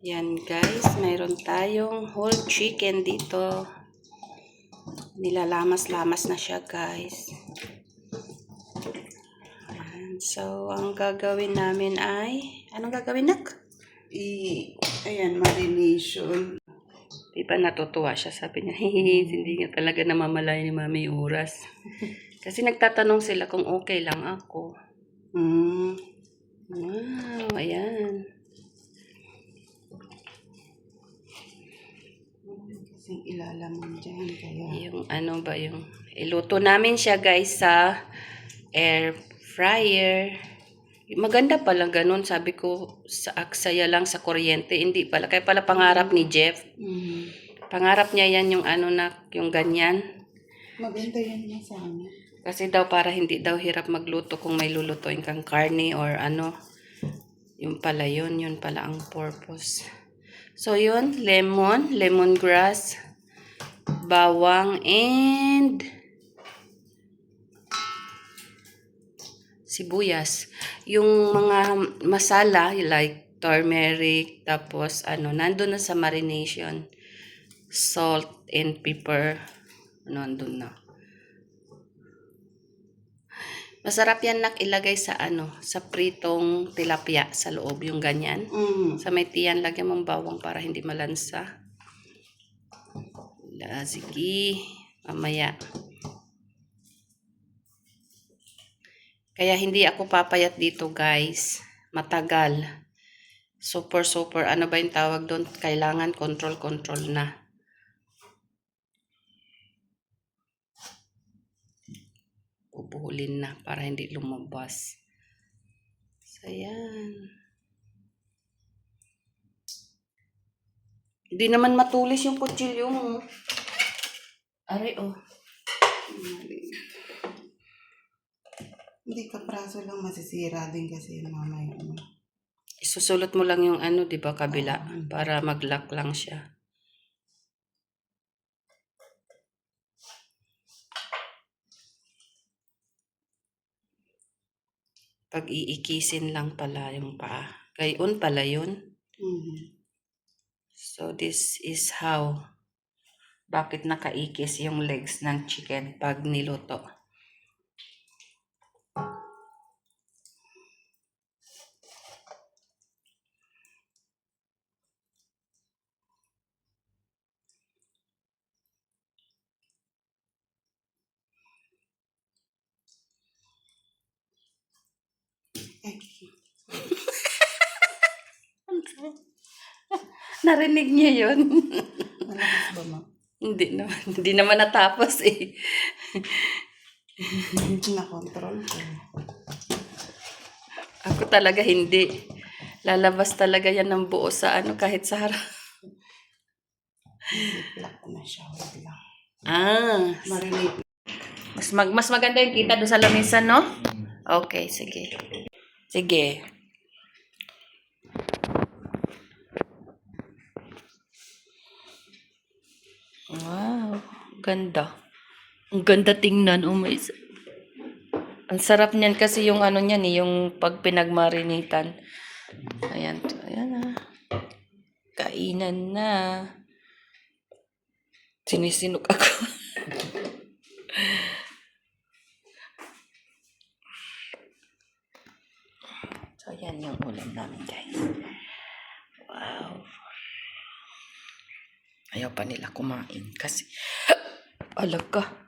Yan guys, mayroon tayong whole chicken dito. Nilalamas-lamas na siya guys. Ayan. So, ang gagawin namin ay... Anong gagawin nak? I, ayan, marination. Di ba natutuwa siya? Sabi niya, hindi nga talaga namamalay ni mami yung oras. Kasi nagtatanong sila kung okay lang ako. Mm. Wow, ayan. Kasing ilalamang dyan, kaya. Yung ano ba yung iluto namin siya guys sa air fryer. Maganda pala ganun. Sabi ko sa aksaya lang sa kuryente. Hindi pala. Kaya pala pangarap ni Jeff. Mm. Pangarap niya yan yung ano na, yung ganyan. Maganda yan na sa amin. Kasi daw para hindi daw hirap magluto kung may lulutuin kang karne or ano. Yung pala yun. Yun pala ang purpose. So yun, lemon, lemongrass, bawang, and sibuyas. Yung mga masala, like turmeric, tapos ano, nandun na sa marination. Salt and pepper, nandun na. Masarap yan nak ilagay sa ano, sa pritong tilapia sa loob, yung ganyan. Mm. Sa may tiyan, lagyan mong bawang para hindi malansa. La, sige. Mamaya. Kaya hindi ako papayat dito, guys. Matagal. Super, super. Ano ba yung tawag doon? Kailangan control, control na. Bubuhulin na para hindi lumabas. So, yan. Hindi naman matulis yung kutsilyo mo. Ari, oh. Hindi ka praso lang masisira din kasi yung mamaya. Ano. Isusulot mo lang yung ano, di ba, kabila. Para mag-lock lang siya. Pag iikisin lang pala yung paa. Gayon pala yun. Mm. So, this is how bakit nakaikis yung legs ng chicken pag niluto. Ay, Narinig niya yun. malakas ba ma? hindi naman. Hindi naman natapos eh. Na-control ko. Ako talaga hindi. Lalabas talaga yan ng buo sa ano kahit sa harap. Black na siya. Ah, Marinate. mas mag mas maganda yung kita doon sa lamisan, no? Okay, sige. Sige. Wow, ganda. Ang ganda tingnan, oh my s- Ang sarap niyan kasi yung ano niyan eh, yung pag pinagmarinitan. Ayan, ayan ah. Kainan na. Sinisinok ako. So, yan yung ulam namin, guys. Ayaw pa nila kumain kasi alaga.